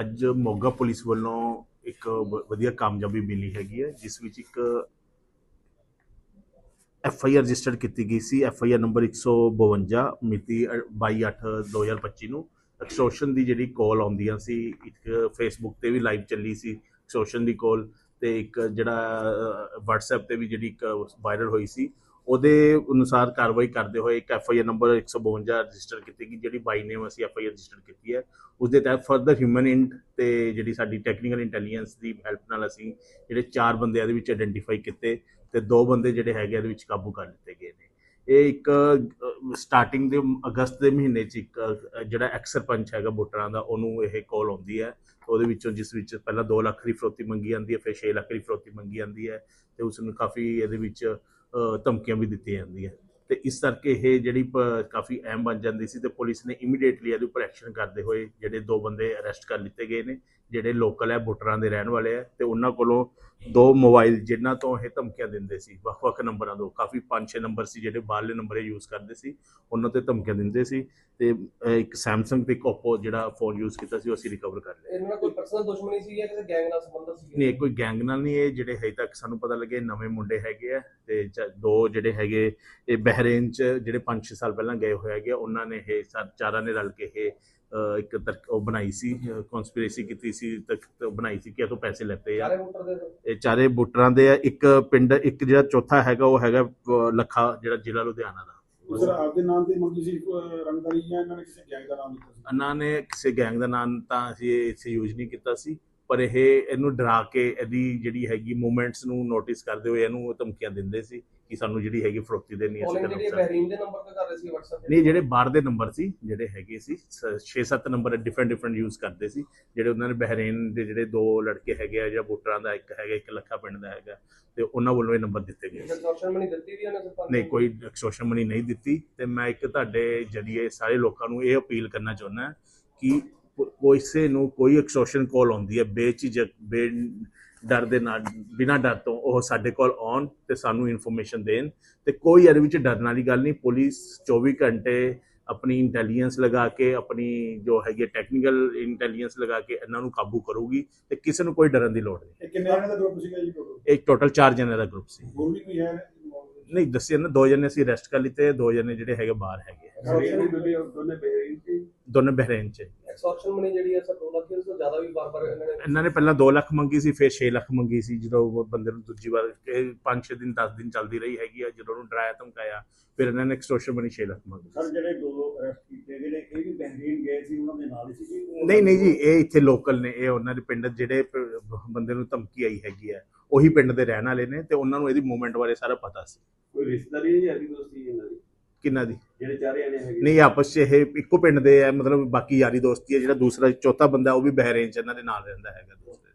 ਅੱਜ ਮੋਗਾ ਪੁਲਿਸ ਵੱਲੋਂ ਇੱਕ ਵਧੀਆ ਕਾਮਯਾਬੀ ਮਿਲੀ ਹੈਗੀ ਹੈ, ਜਿਸ ਵਿੱਚ ਇੱਕ ਐਫ ਆਈ ਆਰ ਰਜਿਸਟਰਡ ਕੀਤੀ ਗਈ ਸੀ, ਐਫ ਆਈ ਆਰ ਨੰਬਰ 152 ਮਿਤੀ 22/8/2025 ਨੂੰ। ਐਕਸਟੋਰਸ਼ਨ ਦੀ ਜਿਹੜੀ ਕਾਲ ਆਉਂਦੀਆਂ ਸੀ, ਇੱਕ ਫੇਸਬੁੱਕ ਤੇ ਵੀ ਲਾਈਵ ਚੱਲੀ ਸੀ ਐਕਸਟੋਰਸ਼ਨ ਦੀ ਕਾਲ ਤੇ ਇੱਕ ਜਿਹੜਾ WhatsApp ਤੇ ਵੀ ਜਿਹੜੀ ਇੱਕ ਵਾਇਰਲ ਹੋਈ ਸੀ ਉਹਦੇ ਅਨੁਸਾਰ ਕਾਰਵਾਈ ਕਰਦੇ ਹੋਏ ਇੱਕ F I R number 152 register ਕੀਤੀ ਗਈ, ਜਿਹੜੀ ਬਾਈ ਨੇਮ ਅਸੀਂ ਐਫ ਆਈ ਆਰ ਰਜਿਸਟਰ ਕੀਤੀ ਹੈ। ਉਸ ਦੇ ਤਹਿਤ ਫਰਦਰ ਹਿਊਮਨ ਇੰਟ ਤੇ ਜਿਹੜੀ ਸਾਡੀ ਟੈਕਨੀਕਲ ਇੰਟੈਲੀਜੈਂਸ ਦੀ ਹੈਲਪ ਨਾਲ ਅਸੀਂ ਜਿਹੜੇ ਚਾਰ ਬੰਦੇ ਇਹਦੇ ਵਿੱਚ ਆਇਡੈਂਟੀਫਾਈ ਕੀਤੇ ਤੇ ਦੋ ਬੰਦੇ ਜਿਹੜੇ ਹੈਗੇ ਇਹਦੇ ਵਿੱਚ ਕਾਬੂ ਕਰ ਲਿੱਤੇ ਗਏ ਨੇ। ਇਹ ਇੱਕ ਸਟਾਰਟਿੰਗ ਦੇ ਅਗਸਤ ਦੇ ਮਹੀਨੇ ਚ ਇੱਕ ਜਿਹੜਾ ਐਕਸ ਸਰਪੰਚ ਹੈਗਾ ਵੋਟਰਾਂ ਦਾ, ਉਹਨੂੰ ਇਹ ਕਾਲ ਆਉਂਦੀ ਹੈ। ਉਹਦੇ ਵਿੱਚੋਂ ਜਿਸ ਵਿੱਚ ਪਹਿਲਾਂ 2 ਲੱਖ ਦੀ ਫਰੋਤੀ ਮੰਗੀ ਜਾਂਦੀ ਹੈ, ਫਿਰ 6 ਲੱਖ ਦੀ ਫਰੋਤੀ ਮੰਗੀ ਜਾਂਦੀ ਹੈ ਤੇ ਉਸ ਨੂੰ ਕਾਫੀ ਇਹਦੇ ਵਿੱਚ ਧਮਕੀਆਂ ਵੀ ਦਿੱਤੀਆਂ ਜਾਂਦੀਆਂ। ਤੇ ਇਸ ਕਰਕੇ ਇਹ ਜਿਹੜੀ ਪ- ਕਾਫੀ ਅਹਿਮ ਬਣ ਜਾਂਦੀ ਸੀ ਤੇ ਪੁਲਿਸ ਨੇ ਇਮੀਡੀਏਟਲੀ ਇਹਦੇ ਉੱਪਰ ਐਕਸ਼ਨ ਕਰਦੇ ਹੋਏ ਜਿਹੜੇ ਦੋ ਬੰਦੇ ਅਰੈਸਟ ਕਰ ਲਿੱਤੇ ਗਏ ਨੇ। ਜਿਹੜੇ ਲੋਕਲ ਹੈ ਵੋਟਰਾਂ ਦੇ ਰਹਿਣ ਵਾਲੇ ਆ ਤੇ ਉਹਨਾਂ ਕੋਲੋਂ ਦੋ ਮੋਬਾਈਲ ਜਿਨ੍ਹਾਂ ਤੋਂ ਇਹ ਧਮਕੀਆਂ ਦਿੰਦੇ ਸੀ। ਵੱਖ-ਵੱਖ ਨੰਬਰਾਂ ਤੋਂ ਕਾਫੀ 5-6 ਨੰਬਰ ਸੀ ਜਿਹੜੇ ਬਾਹਰਲੇ ਨੰਬਰ ਯੂਜ਼ ਕਰਦੇ ਸੀ ਉਹਨਾਂ ਤੇ ਧਮਕੀਆਂ ਦਿੰਦੇ ਸੀ ਤੇ ਇੱਕ ਸੈਮਸੰਗ ਤੇ ਇੱਕ Oppo ਜਿਹੜਾ ਫੋਨ ਯੂਜ਼ ਕੀਤਾ ਸੀ ਉਹ ਅਸੀਂ ਰਿਕਵਰ ਕਰ ਲਿਆ। ਇਹਨਾਂ ਕੋਈ ਪਰਸਨਲ ਦੁਸ਼ਮਣੀ ਸੀ ਜਾਂ ਕਿਸੇ ਗੈਂਗ ਨਾਲ ਸੰਬੰਧਿਤ ਸੀ? ਨਹੀਂ ਕੋਈ ਗੈਂਗ ਨਾਲ ਨਹੀਂ ਇਹ ਜਿਹੜੇ ਹਜੇ ਤੱਕ ਸਾਨੂੰ ਪਤਾ ਲੱਗੇ ਨਵੇਂ ਮੁੰਡੇ ਹੈਗੇ ਆ ਤੇ ਦੋ ਜਿਹੜੇ ਹੈਗੇ ਇਹ ਬਹਿਰੇਨ ਚ ਜਿਹੜੇ 5-6 ਸਾਲ ਪਹਿਲਾਂ ਗਏ ਹੋਏ ਹੈਗੇ ਆ, ਉਹਨਾਂ ਨੇ ਇਹ ਚਾਰਾਂ ਨੇ ਰਲ ਕੇ ਇਹ ਇੱਕ ਤਰਕ ਉਹ ਬਣਾਈ ਸੀ ਕਨਸਪੀਰੇਸੀ ਕੀਤੀ ਸੀ ਤੱਕ ਬਣਾਈ ਸੀ ਕਿ ਇਹ ਤੋਂ ਪੈਸੇ ਲੈਤੇ ਆ। ਇਹ ਚਾਰੇ ਵੋਟਰਾਂ ਦੇ ਆ ਇੱਕ ਪਿੰਡ ਇੱਕ ਜਿਹੜਾ ਚੌਥਾ ਹੈਗਾ ਉਹ ਹੈਗਾ ਲੱਖਾ ਜਿਹੜਾ ਜ਼ਿਲ੍ਹਾ ਲੁਧਿਆਣਾ ਦਾ। ਸਰ ਆਪਦੇ ਨਾਮ ਤੇ ਮੰਗੀ ਸੀ ਰੰਗਦਾਰੀ ਜਾਂ ਇਹਨਾਂ ਨੇ ਕਿਸੇ ਗੈਂਗ ਦਾ ਨਾਮ ਦਿੱਤਾ ਸੀ? ਇਹਨਾਂ ਨੇ ਕਿਸੇ ਗੈਂਗ ਦਾ ਨਾਮ ਤਾਂ ਅਸੀਂ ਇਸੇ ਯੂਜ਼ ਨਹੀਂ ਕੀਤਾ ਸੀ ਪਰ ਇਹ ਇਹਨੂੰ ਡਰਾ ਕੇ ਇਹਦੀ ਜਿਹੜੀ ਹੈਗੀ ਮੂਵਮੈਂਟਸ ਨੂੰ ਨੋਟਿਸ ਕਰਦੇ ਹੋਏ ਇਹਨੂੰ ਧਮਕੀਆਂ ਦਿੰਦੇ ਸੀ। ਕਿ ਸਾਨੂੰ ਜਿਹੜੀ ਹੈਗੀ ਫਰੋਤੀ ਦੇਣੀ ਅਸੀਂ ਕਾਲਿੰਗ ਜਿਹੜੀ ਕਰਨਾ ਬਹਿਰੀਨ ਦੇ ਨੰਬਰ ਤੇ ਕਰ ਰਹੇ ਸੀ WhatsApp ਤੇ? ਨਹੀਂ ਜਿਹੜੇ ਬਾਹਰ ਦੇ ਨੰਬਰ ਸੀ ਜਿਹੜੇ ਹੈਗੇ ਸੀ 6-7 ਨੰਬਰ ਡਿਫਰੈਂਟ ਡਿਫਰੈਂਟ ਯੂਜ਼ ਕਰਦੇ ਸੀ। ਜਿਹੜੇ ਉਹਨਾਂ ਨੇ ਬਹਿਰੇਨ ਦੇ ਜਿਹੜੇ ਦੋ ਲੜਕੇ ਹੈਗੇ ਆ ਜਾਂ ਵੋਟਰਾਂ ਦਾ ਇੱਕ ਹੈਗਾ ਇੱਕ ਲੱਖਾ ਪਿੰਡ ਦਾ ਹੈਗਾ ਤੇ ਉਹਨਾਂ ਵੱਲੋਂ ਇਹ ਨੰਬਰ ਦਿੱਤੇ ਗਏ ਸੀ। ਐਕਸਟੋਰਸ਼ਨ ਮਨੀ ਦਿੱਤੀ ਵੀ ਉਹਨੇ ਸਰਪੰਚ ਨਹੀਂ? ਕੋਈ ਐਕਸਟੋਸ਼ਨ ਮਨੀ ਨਹੀਂ ਦਿੱਤੀ। ਤੇ ਮੈਂ ਇੱਕ ਤੁਹਾਡੇ ਜਰੀਏ ਸਾਰੇ ਲੋਕਾਂ ਨੂੰ ਇਹ ਅਪੀਲ ਕਰਨਾ ਚਾਹੁੰਦਾ ਕਿ ਕੋ- ਕਿਸੇ ਨੂੰ ਕੋਈ ਐਕਸਟੋਸ਼ਨ ਕਾਲ ਆਉਂਦੀ ਹੈ ਬੇਝਿਜਕ ਬੇ ਡਰ ਦੇ ਨਾਲ ਬਿਨਾਂ ਡਰ ਤੋਂ ਉਹ ਸਾਡੇ ਕੋਲ ਆਉਣ ਤੇ ਸਾਨੂੰ ਇਨਫੋਰਮੇਸ਼ਨ ਦੇਣ ਤੇ ਕੋਈ ਇਹਦੇ ਵਿੱਚ ਡਰਨ ਵਾਲੀ ਗੱਲ ਨਹੀਂ। ਪੁਲਿਸ 24 ਘੰਟੇ ਆਪਣੀ ਇੰਟੈਲੀਜੈਂਸ ਲਗਾ ਕੇ ਆਪਣੀ ਜੋ ਹੈਗੀ ਟੈਕਨੀਕਲ ਇੰਟੈਲੀਜੈਂਸ ਲਗਾ ਕੇ ਇਹਨਾਂ ਨੂੰ ਕਾਬੂ ਕਰੂਗੀ ਤੇ ਕਿਸੇ ਨੂੰ ਕੋਈ ਡਰਨ ਦੀ ਲੋੜ ਨਹੀਂ। ਇਹ ਕਿੰਨੇ ਜਣੇ ਦਾ ਗਰੁੱਪ ਸੀਗਾ ਜੀ ਟੋਟਲ ਇੱਕ ਟੋਟਲ 4 ਜਣੇ ਦਾ ਗਰੁੱਪ ਸੀ। ਹੋਰ ਵੀ ਕੋਈ ਹੈ ਨਹੀਂ ਦੱਸਿਆ ਨਾ ਦੋ ਜਣੇ ਅਸੀਂ ਅਰੈਸਟ ਕਰ ਲਿੱਤੇ ਦੋ ਜਣੇ ਜਿਹੜੇ ਹੈਗੇ ਬਾਹਰ ਹੈਗੇ ਦੋਨੇ ਬਹਿਰੀਨ ਸੀ। ਦੋਨੇ ਬਹਿਰੇਨ ਚ ਐਕਸਟੋਰਸ਼ਨ ਮਨੀ ਜਿਹੜੀ ਹੈ ਸਰ 2 ਲੱਖ ਤੋਂ ਜ਼ਿਆਦਾ ਵੀ ਬਾਰ-ਬਾਰ ਇਹਨਾਂ ਨੇ ਇਹਨਾਂ ਨੇ ਪਹਿਲਾਂ 2 ਲੱਖ ਮੰਗੀ ਸੀ ਫਿਰ 6 ਲੱਖ ਮੰਗੀ ਸੀ ਜਦੋਂ ਉਹ ਬੰਦੇ ਨੂੰ ਦੂਜੀ ਵਾਰ 5-6 ਦਿਨ 10 ਦਿਨ ਚੱਲਦੀ ਰਹੀ ਹੈਗੀ ਆ ਜਦੋਂ ਉਹਨੂੰ ਡਰਾਇਆ ਧਮਕਾਇਆ ਫਿਰ ਇਹਨਾਂ ਨੇ ਐਕਸਟੋਰਸ਼ਨ ਮਨੀ 6 ਲੱਖ ਮੰਗੀ। ਸਰ ਜਿਹੜੇ ਦੋ ਅਰੈਸਟ ਕੀਤੇ ਜਿਹੜੇ ਇਹ ਵੀ ਬਹਿਰੀਨ ਗਏ ਸੀ ਉਹਨਾਂ ਦੇ ਨਾਲ ਹੀ ਸੀ ਜੀ ਨਹੀਂ ਨਹੀਂ ਜੀ ਇਹ ਇੱਥੇ ਲੋਕਲ ਨੇ ਇਹ ਉਹਨਾਂ ਦੇ ਪਿੰਡ ਜਿਹੜੇ ਬੰਦੇ ਨੂੰ ਧਮਕੀ ਆਈ ਹੈਗੀ ਆ ਉਹੀ ਪਿੰਡ ਦੇ ਰਹਿਣ ਵਾਲੇ ਨੇ ਤੇ ਉਹਨਾਂ ਨੂੰ ਇਹਦੀ ਮੂਵਮੈਂਟ ਬਾਰੇ ਸਾਰਾ ਪਤਾ ਸੀ। ਕੋਈ ਰਿਸ਼ਤੇਦਾਰੀ ਜਾਂ ਯਾਰੀ ਦੋਸਤੀ ਇਹਨਾਂ ਦੀ? ਕਿੰਨਾ ਦੀ? ਜਿਹੜੇ ਚਾਰੇ ਜਣੇ ਹੈਗੇ ਨਹੀਂ ਆਪਸ 'ਚ ਇਹ ਇੱਕੋ ਪਿੰਡ ਦੇ ਆ ਮਤਲਬ ਬਾਕੀ ਯਾਰੀ ਦੋਸਤੀ ਹੈ ਜਿਹੜਾ ਦੂਸਰਾ ਚੌਥਾ ਬੰਦਾ ਉਹ ਵੀ ਬਹਿਰੇਨ ਚ ਇਹਨਾਂ ਦੇ ਨਾਲ ਰਹਿੰਦਾ ਹੈਗਾ ਦੋਸਤ।